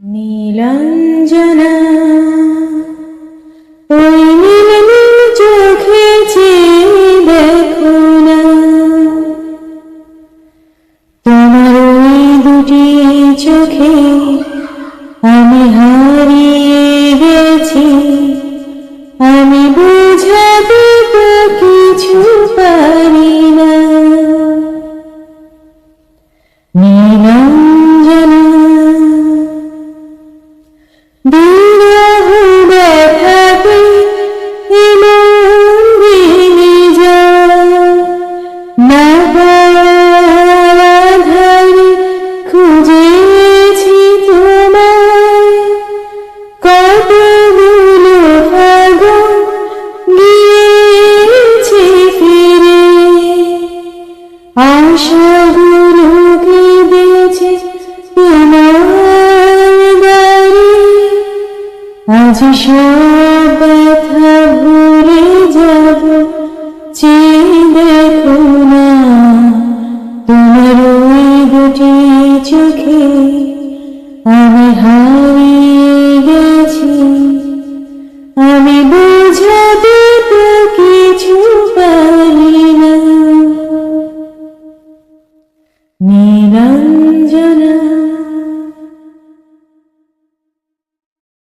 নীলাঞ্জনা চোখে দেখো না তোমার ওই দুটি চোখে আমি হারিয়ে আমি কিছু আশাগুলো বাড়ি। আজ সব ব্যথা ভুলে যাব, চেয়ে না। তোমার ওই দুটি চোখে আমি হারিয়ে গেছি। আমি 你看见